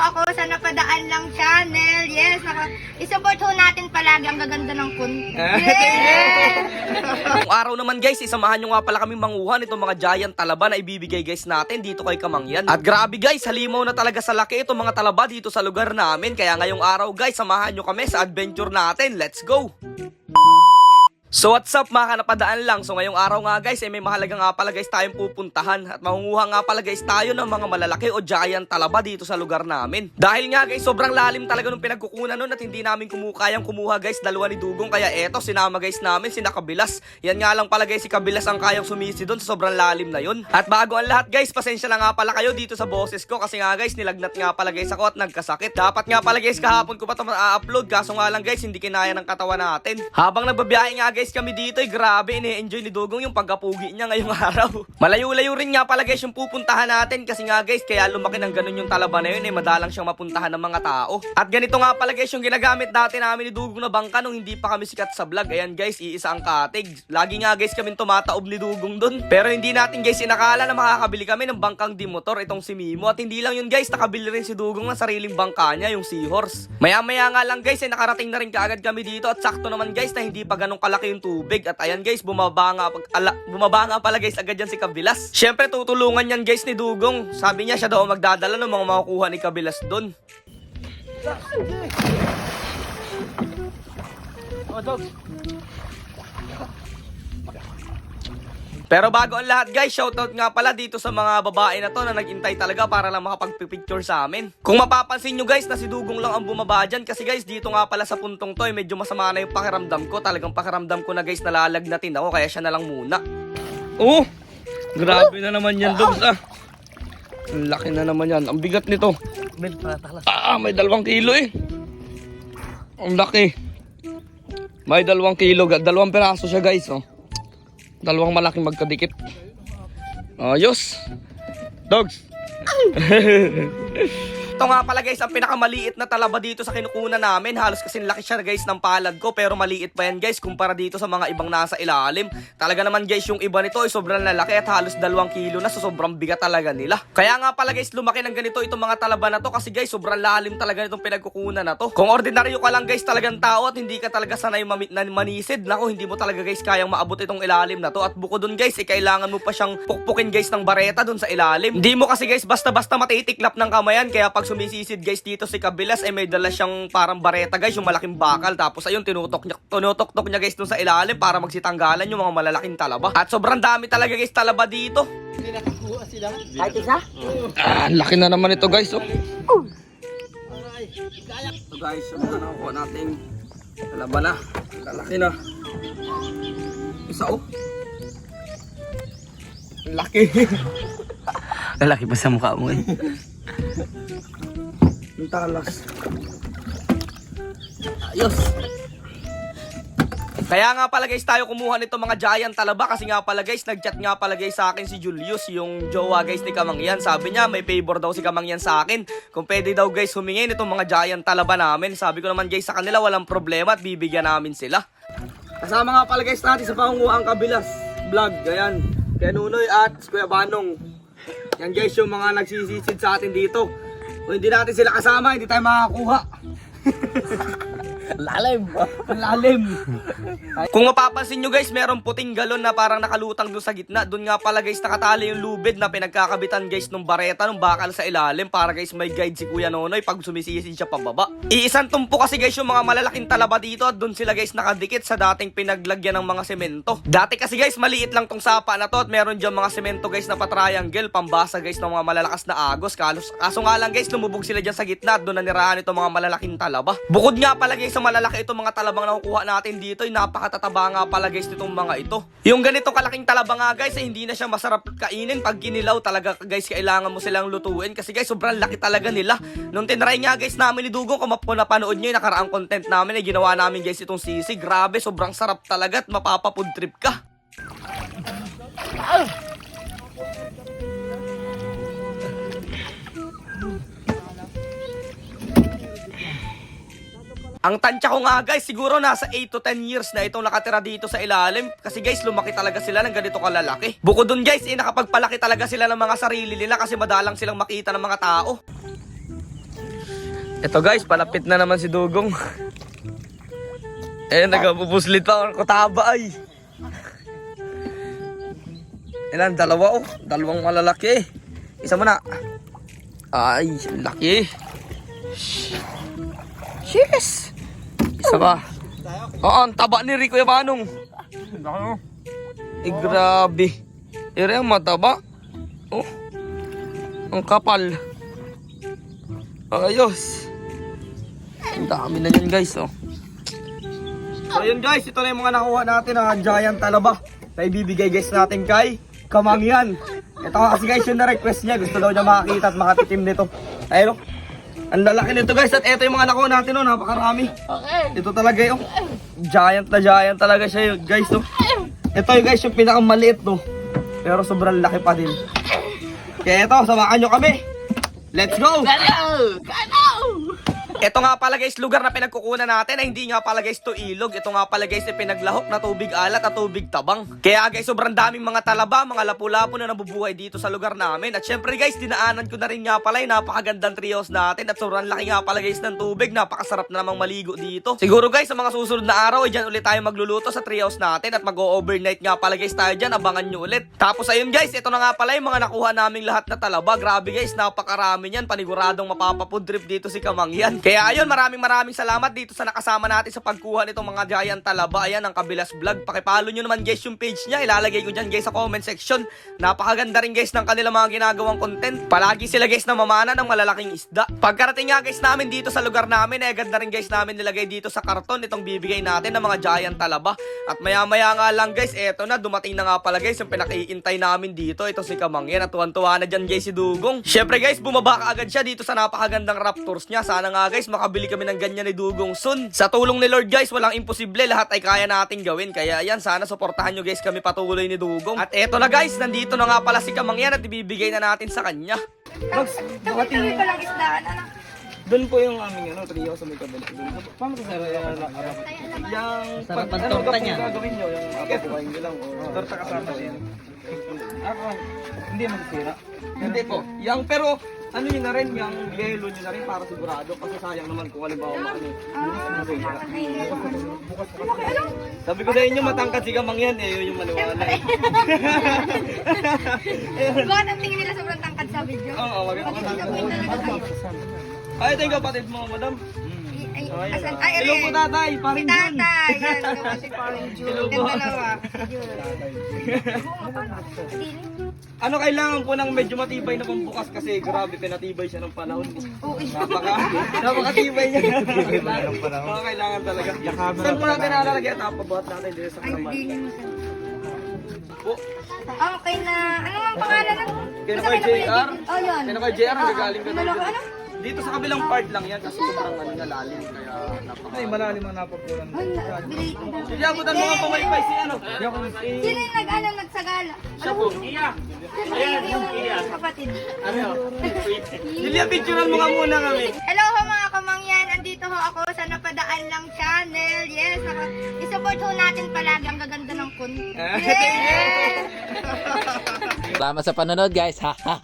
ako sa Napadaan Lang Channel. Yes, naka, isupport ho natin palagi ang gaganda ng content. Yes! Kung araw naman guys, isamahan nyo nga pala kami manguhan itong mga giant talaba na ibibigay guys natin dito kay Kamangyan. At grabe guys, halimaw na talaga sa laki itong mga talaba dito sa lugar namin. Kaya ngayong araw guys, samahan nyo kami sa adventure natin. Let's go! So what's up mga kanapadaan lang? So ngayong araw nga guys eh, may mahalaga nga pala guys tayong pupuntahan. At mangunguha nga pala guys tayo ng mga malalaki o giant talaba dito sa lugar namin. Dahil nga guys sobrang lalim talaga nung pinagkukunan nun At hindi namin kumu kayang kumuha guys dalawa ni Dugong. Kaya eto sinama guys namin si Nakabilas Yan nga lang pala guys si Kabilas ang kayang sumisi doon sa sobrang lalim na yun. At bago ang lahat guys pasensya na nga pala kayo dito sa boses ko. Kasi nga guys nilagnat nga pala guys ako at nagkasakit. Dapat nga pala guys kahapon ko pa ito ma-upload. Kaso nga lang guys hindi kinaya ng katawan natin. Habang nagbabiyahe nga guys kami dito ay grabe ini-enjoy ni Dugong yung pagkapugi niya ngayong araw. Malayo-layo rin nga pala guys yung pupuntahan natin kasi nga guys kaya lumaki ng ganun yung talaba na yun eh madalang siyang mapuntahan ng mga tao. At ganito nga pala guys yung ginagamit dati namin ni Dugong na bangka nung hindi pa kami sikat sa vlog. Ayan guys, iisa ang katig. Lagi nga guys kami tumataob ni Dugong dun. Pero hindi natin guys inakala na makakabili kami ng bangkang dimotor itong si Mimo. At hindi lang yun guys, nakabili rin si Dugong ng sariling bangka niya, yung Seahorse. Maya-maya nga lang guys, eh, nakarating na rin kaagad kami dito at sakto naman guys na hindi pa ganun kalaki yung tubig. At ayan guys, bumaba nga, pag, ala, bumaba nga pala guys agad yan si Kabilas. Siyempre tutulungan yan guys ni Dugong. Sabi niya siya daw magdadala ng mga makukuha ni Kabilas doon. Pero bago ang lahat guys, shoutout nga pala dito sa mga babae na to na nagintay talaga para lang makapagpipicture sa amin. Kung mapapansin nyo guys na si Dugong lang ang bumaba dyan kasi guys dito nga pala sa puntong to eh, medyo masama na yung pakiramdam ko. Talagang pakiramdam ko na guys nalalagnatin ako kaya siya na lang muna. Oh! Grabe na naman yan dogs ah. Ang laki na naman yan. Ang bigat nito. Ah, may dalawang kilo eh. Ang laki. May dalawang kilo. Dalawang peraso siya guys oh. Dalawang malaking magkadikit. Ayos. Dogs. Ito nga pala guys, ang pinakamaliit na talaba dito sa kinukunan namin. Halos kasing laki siya guys ng palad ko. Pero maliit pa yan guys kumpara dito sa mga ibang nasa ilalim. Talaga naman guys, yung iba nito ay sobrang lalaki at halos dalawang kilo na. So sobrang bigat talaga nila. Kaya nga pala guys, lumaki ng ganito itong mga talaba na to. Kasi guys, sobrang lalim talaga itong pinagkukunan na to. Kung ordinaryo ka lang guys talagang tao at hindi ka talaga sanay mami- na manisid. Nako, hindi mo talaga guys kayang maabot itong ilalim na to. At bukod dun guys, eh, kailangan mo pa siyang pukpukin guys ng bareta dun sa ilalim. Hindi mo kasi guys basta-basta matitiklap ng kamayan. Kaya pag sumisisid guys dito si Kabilas, eh may dala siyang parang bareta guys, yung malaking bakal. Tapos ayun, tinutok niya, tinutok-tok niya guys dun sa ilalim para magsitanggalan yung mga malalaking talaba. At sobrang dami talaga guys talaba dito. Kahit isa? Ah, laki na naman ito guys, oh. So guys, ano na nakuha natin? Talaba na. Lalaki na. Isa, oh. Laki. Lalaki pa sa mukha mo eh. Yung talas. Ayos. Kaya nga pala guys tayo kumuha nito mga giant talaba. Kasi nga pala guys nagchat nga pala guys sa akin si Julius yung jowa guys ni Kamangyan. Sabi niya may favor daw si Kamangyan sa akin. Kung pwede daw guys humingi nitong mga giant talaba namin. Sabi ko naman guys sa kanila walang problema at bibigyan namin sila. Kasama nga pala guys natin sa pangunguha ang kabilas. Vlog ayan. Kaya Nunoy at Kuya Banong. Yan guys yung mga nagsisisid sa atin dito kung hindi natin sila kasama hindi tayo makakakuha Lalim. Lalim. Kung mapapansin nyo guys, meron puting galon na parang nakalutang doon sa gitna. Doon nga pala guys, nakatali yung lubid na pinagkakabitan guys nung bareta, nung bakal sa ilalim para guys may guide si Kuya Nonoy pag sumisisid siya pababa. Iisang tumpo kasi guys yung mga malalaking talaba dito at doon sila guys nakadikit sa dating pinaglagyan ng mga semento. Dati kasi guys, maliit lang tong sapa na to at meron dyan mga semento guys na patriangle, pambasa guys ng mga malalakas na agos. Kalos, kaso nga lang guys, lumubog sila dyan sa gitna at doon nanirahan itong mga malalaking talaba. Bukod nga pala guys sa malalaki itong mga talabang nakukuha natin dito, ay napakatataba nga pala guys nitong mga ito. Yung ganitong kalaking talaba nga guys, ay hindi na siya masarap kainin pag ginilaw talaga guys, kailangan mo silang lutuin kasi guys, sobrang laki talaga nila. Nung tinry nga guys namin ni Dugong, kung napanood nyo yung nakaraang content namin, ay ginawa namin guys itong sisi. Grabe, sobrang sarap talaga at mapapafood trip ka. Ang tansya ko nga guys, siguro nasa 8 to 10 years na itong nakatira dito sa ilalim. Kasi guys, lumaki talaga sila ng ganito kalalaki. Bukod dun guys, eh, nakapagpalaki talaga sila ng mga sarili nila kasi madalang silang makita ng mga tao. Ito guys, palapit na naman si Dugong. Eh, nagpupuslit pa ang kutaba ay. Ilan? Dalawa oh. Dalawang malalaki. Isa mo na. Ay, laki. Yes! Isa pa. Oo, ang taba ni Rico Yamanong. Eh, grabe. Ere, ang mataba. Oh. Ang kapal. Ayos. Ang dami na yan guys, oh. So yun guys, ito na yung mga nakuha natin na giant talaba na ibibigay guys natin kay Kamangyan. Ito kasi guys yung na-request niya. Gusto daw niya makakita at makatikim nito. Ayun oh. Ang lalaki nito guys at ito yung mga nakuha natin oh, napakarami. Ito talaga yung giant na giant talaga siya yun guys oh. Ito yung guys yung pinakamaliit no. Pero sobrang laki pa din. Kaya ito, samahan nyo kami. Let's go! Ito nga pala guys, lugar na pinagkukunan natin ay hindi nga pala guys to ilog. Ito nga pala guys, ay pinaglahok na tubig alat at tubig tabang. Kaya guys, sobrang daming mga talaba, mga lapu-lapu na nabubuhay dito sa lugar namin. At syempre guys, dinaanan ko na rin nga pala yung napakagandang trios natin. At sobrang laki nga pala guys ng tubig. Napakasarap na namang maligo dito. Siguro guys, sa mga susunod na araw, ay dyan ulit tayo magluluto sa trios natin. At mag-overnight nga pala guys tayo dyan. Abangan nyo ulit. Tapos ayun guys, ito na nga pala yung mga nakuha naming lahat na talaba. Grabe guys, napakarami niyan. Paniguradong mapapapudrip dito si Kamangyan. Kaya ayun, maraming maraming salamat dito sa nakasama natin sa pagkuha nitong mga giant talaba. Ayan, ang Kabilas Vlog. Pakipalo nyo naman guys yung page niya. Ilalagay ko dyan guys sa comment section. Napakaganda rin guys ng kanilang mga ginagawang content. Palagi sila guys na mamana ng malalaking isda. Pagkarating nga guys namin dito sa lugar namin, eh ganda rin guys namin nilagay dito sa karton itong bibigay natin ng mga giant talaba. At maya maya nga lang guys, eto na, dumating na nga pala guys yung pinakiintay namin dito. Ito si Kamangyan at tuwan-tuwa na dyan guys si Dugong. Syempre guys, bumaba agad siya dito sa napakagandang raptors niya. Sana nga guys, makabili kami ng ganyan ni Dugong soon. Sa tulong ni Lord guys, walang imposible. Lahat ay kaya nating gawin. Kaya ayan, sana suportahan nyo guys kami patuloy ni Dugong. At eto na guys, nandito na nga pala si Kamangyan at ibibigay na natin sa kanya. Tabi-tabi pa lang isdaan. Ano? Doon po yung aming ano, trio sa may kabalik. Paano ko sir? Yung Sarap ang torta niya. gagawin nyo, yung papabukain nyo lang. Torta kasama din. Ako, hindi masisira. Hindi po. Yang pero, ano yun na rin, yung yelo nyo na rin para sigurado. Kasi sayang naman kung halimbawa ano. Sabi ko sa inyo, matangkad si Gamang yan, eh, yun yung maliwanag. Bakit ang tingin nila sobrang tangkad sa video? Oo, wag talaga kayo? Ay, ito yung kapatid mo, madam. Asan? Ay, Hello po tatay, Si paring Jun. tatay. Yan, gawa si Paring Jun. Hello po. Dalawa. Ano kailangan po ng medyo matibay na pambukas kasi grabe pinatibay siya ng panahon. Oo, eh. Napaka, napakatibay niya. Mga kailangan talaga. Saan po natin nalalagyan? Napabuhat natin dito sa Ay, kaman. dili mo sa... Po, Okay na. Ano ang pangalan ng... Kaya Basta kay JR? Oh, yun. Kaya kay JR, Oo, gagaling ka ano? Dito sa kabilang part lang yan kasi sobrang ano na lalim kaya napaka... Ay, malalim ang napapulan. Ay, na- bili- Sige, abutan mo nga pamaypay si ano. Sino yung nag-ano, nagsagala? Siya po. Iya. Yung kapatid. Lilia, picturean mo nga muna kami. Hello ho mga kamangyan, andito ho ako sa Napadaan Lang Channel. Yes, naka, isupport ho natin palagi ang gaganda ng you. Yes! Salamat sa panonood guys. Ha ha.